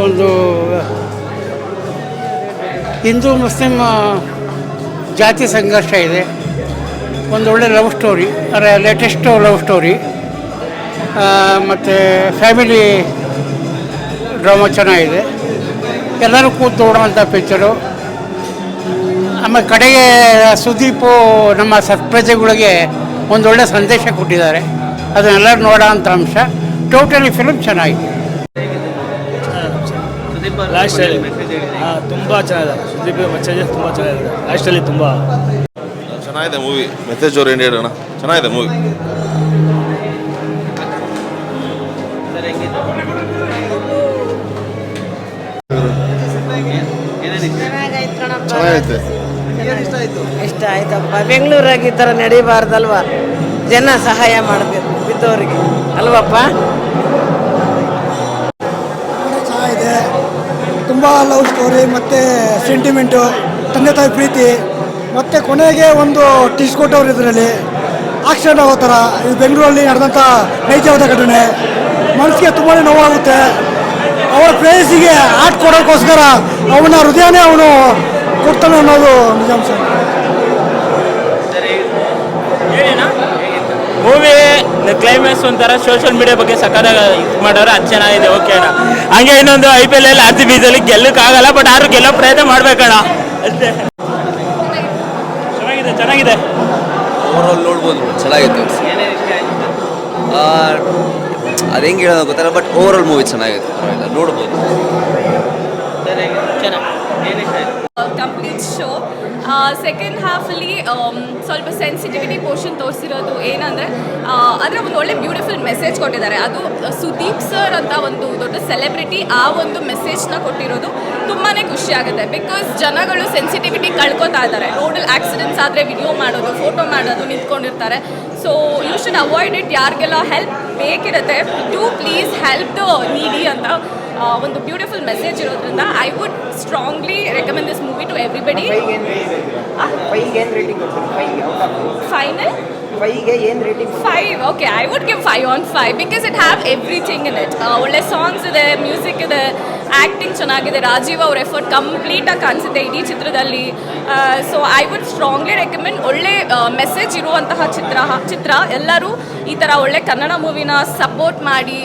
ಒಂದು ಹಿಂದೂ ಮುಸ್ಲಿಮ್ ಜಾತಿ ಸಂಘರ್ಷ ಇದೆ. ಒಂದು ಒಳ್ಳೆ ಲವ್ ಸ್ಟೋರಿ ಅಂದರೆ ಲೇಟೆಸ್ಟ್ ಲವ್ ಸ್ಟೋರಿ ಮತ್ತು ಫ್ಯಾಮಿಲಿ ಡ್ರಾಮಾ ಚೆನ್ನಾಗಿದೆ. ಎಲ್ಲರೂ ಕೂತು ನೋಡುವಂಥ ಪಿಕ್ಚರು ಆಮೇಲೆ ಕಡೆಗೆ ಸುದೀಪ್ ನಮ್ಮ ಸತ್ಪ್ರಜೆಗಳಿಗೆ ಒಂದೊಳ್ಳೆ ಸಂದೇಶ ಕೊಟ್ಟಿದ್ದಾರೆ. ಅದನ್ನೆಲ್ಲರೂ ನೋಡೋ ಅಂಥ ಅಂಶ. ಟೋಟಲಿ ಫಿಲ್ಮ್ ಚೆನ್ನಾಗಿದೆ. ಲಾಸ್ಟಲ್ಲಿ ಹಾಂ ತುಂಬ ಚೆನ್ನಾಗಿದೆ. ಸುದೀಪ್ ಮೆಸೇಜಸ್ ತುಂಬ ಚೆನ್ನಾಗಿದೆ. ಲಾಸ್ಟಲ್ಲಿ ತುಂಬ. ಚೆನ್ನಾಗಿದೆ ಮೂವಿ ಮೆಸೇಜ್ ಓರಿಯೆಂಟೆಡ್ ಅಣ್ಣ ಚೆನ್ನಾಗಿದೆ ಮೂವಿ ಚೆನ್ನಾಗೈತೆ. ಇಷ್ಟ ಆಯ್ತಪ್ಪ. ಬೆಂಗಳೂರಾಗ ಈ ಥರ ನಡೀಬಾರ್ದಲ್ವಾ? ಜನ ಸಹಾಯ ಮಾಡಬೇಕು. ಬಿದ್ದವರಿಗೆ. ಅಲ್ವಪ್ಪ? ತುಂಬ ಲವ್ ಸ್ಟೋರಿ ಮತ್ತು ಸೆಂಟಿಮೆಂಟು ತಂದೆ ತಾಯಿ ಪ್ರೀತಿ, ಮತ್ತು ಕೊನೆಗೆ ಒಂದು ಟಿಸ್ ಕೊಟ್ಟವ್ರು ಇದರಲ್ಲಿ ಆಕ್ಸಿಡೆಂಟ್ ಆಗೋ ಥರ ಇದು ಬೆಂಗಳೂರಲ್ಲಿ ನಡೆದಂಥ ನೈಜವಾದ ಘಟನೆ. ಮನಸ್ಸಿಗೆ ತುಂಬಾ ನೋವಾಗುತ್ತೆ. ಅವರ ಪ್ರೇಯಸಿಗೆ ಆಟ ಕೊಡೋಕ್ಕೋಸ್ಕರ ಅವನ ಹೃದಯನೇ ಅವನು ಕೊಡ್ತಾನೆ ಅನ್ನೋದು ನಿಜಾಂಶ ಮೂವಿ ಕ್ಲೈಮ್ಯಾಕ್ಸ್ ಒಂಥರ ಸೋಷಿಯಲ್ ಮೀಡಿಯಾ ಬಗ್ಗೆ ಸಕಾಲ ಇದು ಮಾಡೋರು, ಅದು ಚೆನ್ನಾಗಿದೆ ಓಕೆ ಅಣ್ಣ. ಹಂಗೆ ಇನ್ನೊಂದು ಐ ಪಿ ಎಲ್ ಅಲ್ಲಿ ಆರ್ ಸಿ ಬೀಸಲ್ಲಿ ಗೆಲ್ಲಕ್ಕಾಗಲ್ಲ ಬಟ್ ಆದ್ರೂ ಗೆಲ್ಲೋ ಪ್ರಯತ್ನ ಮಾಡ್ಬೇಕಣ್ಣ. ಅಷ್ಟೇ. ಚೆನ್ನಾಗಿದೆ ಚೆನ್ನಾಗಿದೆ. ಓವರಾಲ್ ನೋಡ್ಬೋದು, ಚೆನ್ನಾಗಿತ್ತು. ಅದು ಹೆಂಗೆ ಹೇಳೋದು ಗೊತ್ತಿಲ್ಲ ಬಟ್ ಓವರಾಲ್ ಮೂವಿ ಪರವಾಗಿಲ್ಲ, ನೋಡ್ಬೋದು. ಕಂಪ್ಲೀಟ್ ಶೋ ಸೆಕೆಂಡ್ ಹಾಫಲ್ಲಿ ಸ್ವಲ್ಪ ಸೆನ್ಸಿಟಿವಿಟಿ ಪೋರ್ಷನ್ ತೋರಿಸಿರೋದು ಏನಂದರೆ ಅದರ ಒಂದು ಒಳ್ಳೆ ಬ್ಯೂಟಿಫುಲ್ ಮೆಸೇಜ್ ಕೊಟ್ಟಿದ್ದಾರೆ. ಅದು ಸುದೀಪ್ ಸರ್ ಅಂತ ಒಂದು ದೊಡ್ಡ ಸೆಲೆಬ್ರಿಟಿ ಆ ಒಂದು ಮೆಸೇಜ್ನ ಕೊಟ್ಟಿರೋದು ತುಂಬಾ ಖುಷಿ ಆಗುತ್ತೆ. ಬಿಕಾಸ್ ಜನಗಳು ಸೆನ್ಸಿಟಿವಿಟಿ ಕಳ್ಕೊತಾ ಇದ್ದಾರೆ. ರೋಡಲ್ಲಿ ಆಕ್ಸಿಡೆಂಟ್ಸ್ ಆದರೆ ವಿಡಿಯೋ ಮಾಡೋದು ಫೋಟೋ ಮಾಡೋದು ನಿಂತ್ಕೊಂಡಿರ್ತಾರೆ. So you should avoid it ಯಾರಿಗೆಲ್ಲ ಹೆಲ್ಪ್ ಬೇಕಿರುತ್ತೆ ಟು ಪ್ಲೀಸ್ ಹೆಲ್ಪ್ ನೀಡಿ ಅಂತ. ಒಂದು ಬ್ಯೂಟಿಫುಲ್ ಮೆಸೇಜ್ ಇರೋದ್ರಿಂದ I would strongly recommend this movie to everybody final five okay I would give five on five because it have everything in it ಒಳ್ಳೆ songs ಇದೆ music ಇದೆ acting ಚೆನ್ನಾಗಿದೆ. ರಾಜೀವ್ ಅವ್ರ effort ಕಂಪ್ಲೀಟಾಗಿ ಕಾಣಿಸುತ್ತೆ ಇಡೀ ಚಿತ್ರದಲ್ಲಿ. So I would strongly recommend ಒಳ್ಳೆ ಮೆಸೇಜ್ ಇರುವಂತಹ ಚಿತ್ರ ಚಿತ್ರ. ಎಲ್ಲರೂ ಈ ಥರ ಒಳ್ಳೆ ಕನ್ನಡ ಮೂವಿನ ಸಪೋರ್ಟ್ ಮಾಡಿ